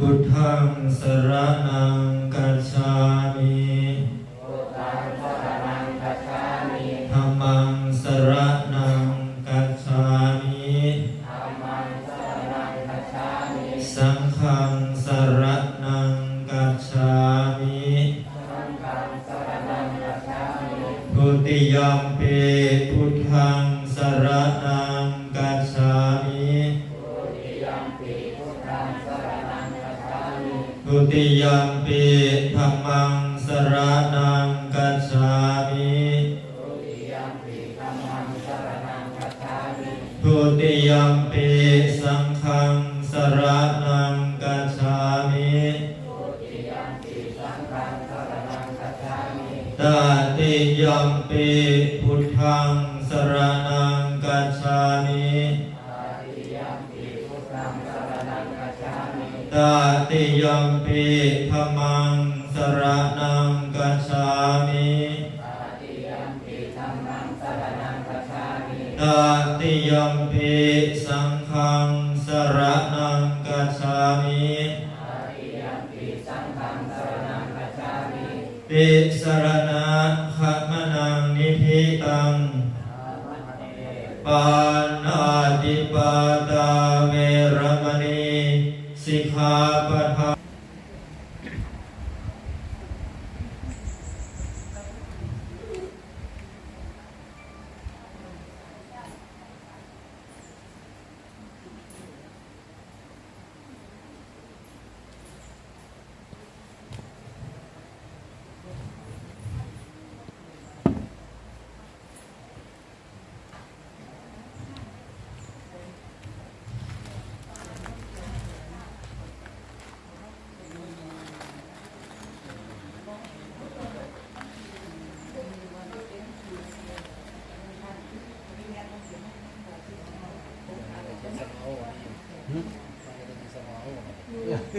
บุตรทางสระนังกัจฉา มิทุติยัมปิธัมมังสรณังกัจฉามิทุติยัมปิธัมมังสรณังคัจฉามิทุติยัมปิสังฆังสรณังกัจฉามิทุติยัมปิสังฆังสรณังคัจฉามิตติยัมปิพุทธังสรณังกัจฉามิ ตาติยัมปิพุทธังสรณังคัจฉา มิตติยัมปิธัมมังสรณังกัจฉามิตาติยัมปิธัมมังสรณังคัจฉามิตติยัมปิสังฆังสรณังกัจฉามิตาติยัมปิสังฆังสรณังคัจฉามิติสรณะขมนังนิพิตังอามันเตปานาติปาตาเวรมณี สิก แส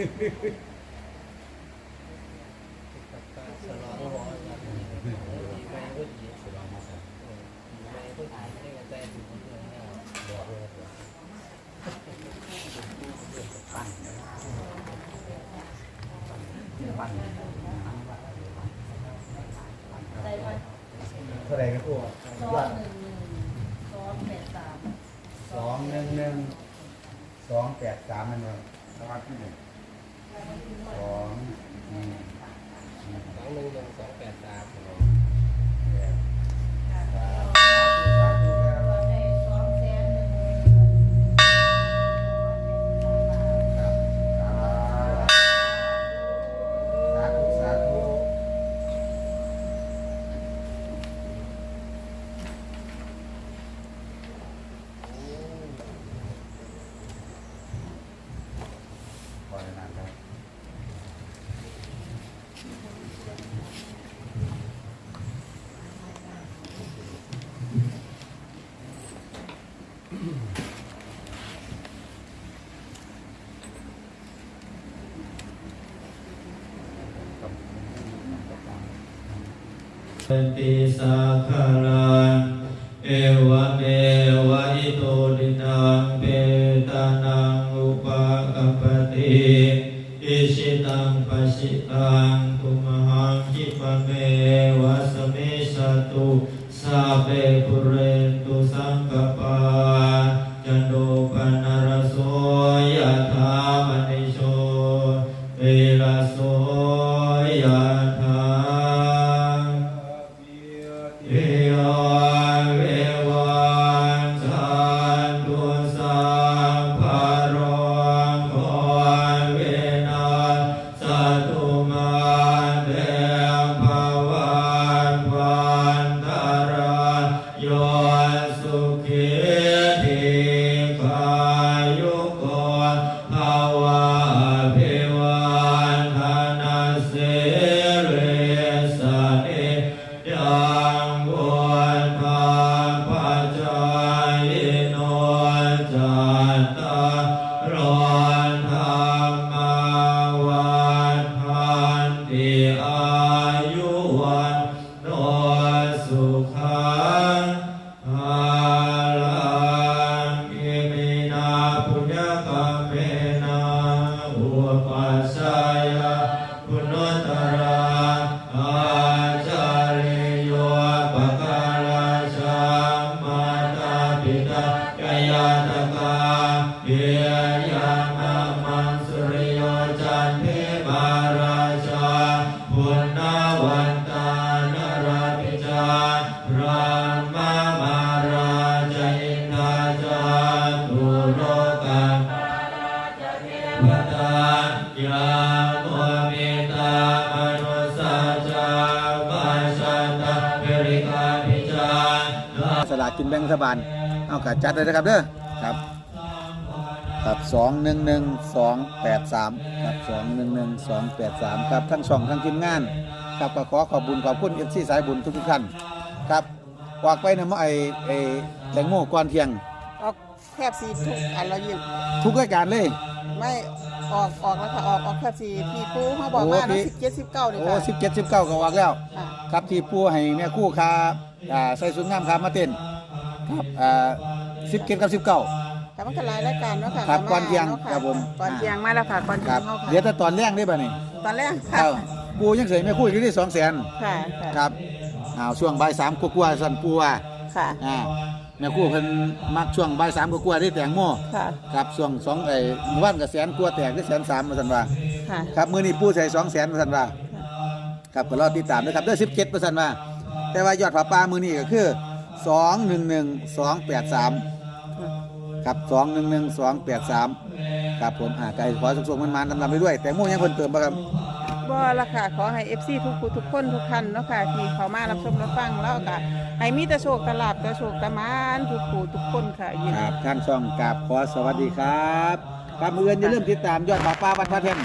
ดงกันตัว ติสาคารังเอวเมวะอิโตดินังเปตานังอุปกัปปติอิชิตังปชิตัง สลากกินแบ่งรัฐบาลเอากระจัดเลยนะครับเด้อครับครับสองหนึ่งหนึ่งสองแปดสามครับสองหนึ่งหนึ่งสองแปดสามครับทั้งสองทั้งทีมงานครับก็ขอขอบบุญขอบคุณเอฟซีสายบุญทุกทุกท่านครับวากไปนะมาไอไอ้แตงโมก่อนเทียงออกแคบซีทุกอันเรยิ่งทุกรายการเลย ไม่ ออกออกแล้วค่ะออกออกแคบสีที่ปูเขาบอกว่าโอ้เนาะพี่สิบเจ็ดสิบเก้านี่โอ้ค่ะสิบเจ็ดสิบเก้าก็วากแล้วค่ะครับที่ปูให้แม่คู่คาอ่าใส่สุดงามคามาเต้นครับอ่าสิบเจ็ดกับสิบเก้าค่ะมันก็หลายรายการเนาะค่ะครับก็าก่อนเที่ยงนาะะครับผม ก่อนเที่ยงมาแล้วค่ะก่อนคเที่ยรังบเขาค่ะเดี๋ยวแต่ตอนแรกได้ป่ะนี่ตอนแรกคค่ะรับปูยังเสยแม่คู่อีกที่สองแสนค่ะค่ะครับอ้าวช่วงบ่ายสามกว่าๆสั่นปูว่าค่ะ อ่า แม่คู่เพิ่นมักช่วงบ่ายสามกว่าๆที่แตงโมค่ะ ครับช่วงสองไอ้หมู่บ้านกับแสนกว่าแตกได้แสนสามมาสั่นว่าค่ะ ครับมื้อนี้ปูใส่สองแสนมาสั่นว่าครับก็รอติดตามด้วยครับเด้อสิบเจ็ดเปอร์เซ็นต์ว่าแต่ว่ายอดผาป่ามื้อนี้ก็คือสองหนึ่งหนึ่งสองแปดสามครับสองหนึ่งหนึ่งสองแปดสามครับผมอ่าไก่ขอสุขๆมันๆนำๆไปด้วยแต่โมยังเพิ่นเติมบ่ครับ บ่ละค่ะ ขอให้ FC ทุกผู้ทุกคนทุกท่านเนาะค่ะ ที่เขามารับชมรับฟังแล้วก็ ให้มีแต่โชคตลาดแต่โชคตะมานทุกผู้ทุกคนค่ะยินครับท่านช่องกราบขอสวัสดีครับครับมือเงินอย่าลืมติดตามยอดผาป่าวัดพระแท่น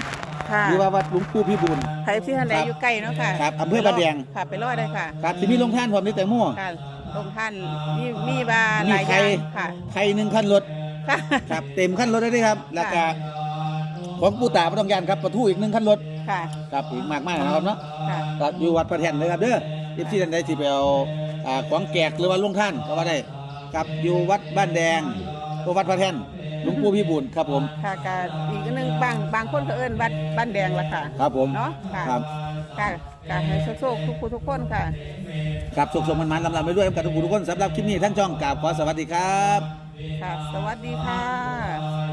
ค่ะหรือว่าวัดหลวงปู่พิบูลใครที่ท่านใดอยู่ใกล้เนาะค่ะครับอำเภอบ้านแดงค่ะไปรอดได้ค่ะครับที่มีลงท่านพร้อมนี่แตงโมค่ะลงท่านมีมีบาหมีลายอใครย่างค่ะใครหนึ่งขั้นรถค่ะครับเต็มขั้นรถได้ด้วยครับแล้วก็ของปู่ตาพระต้องยานครับประทูอีกหนึ่งขั้นรถค่ะครับอีกมากมายนะครับเนาะค่ะครับอยู่วัดพระแท่นเลยครับเด้อ ที่ที่ท่านใดที่ไปเอาอ่าของแกกหรือว่าลงท่านก็ว่าได้ครับอยู่วัดบ้านแดงก็วัดพระแท่นหลวงปู่พิบูลครับผม ค่ะกาอีกอันหนึงบางบางคนก็เอิ้นวัดบ้านแดงละค่ะครับผมเนาะค่ะครับ ค่ะกาให้โชคๆทุกผู้ทุกคนค่ะ ครับสุขสมมันมันลำลำไปด้วยกับทุกผู้ทุกคนสำหรับคลิปนี้ทั้งช่องกราบขอสวัสดีครับ ค่ะ สวัสดีค่ะ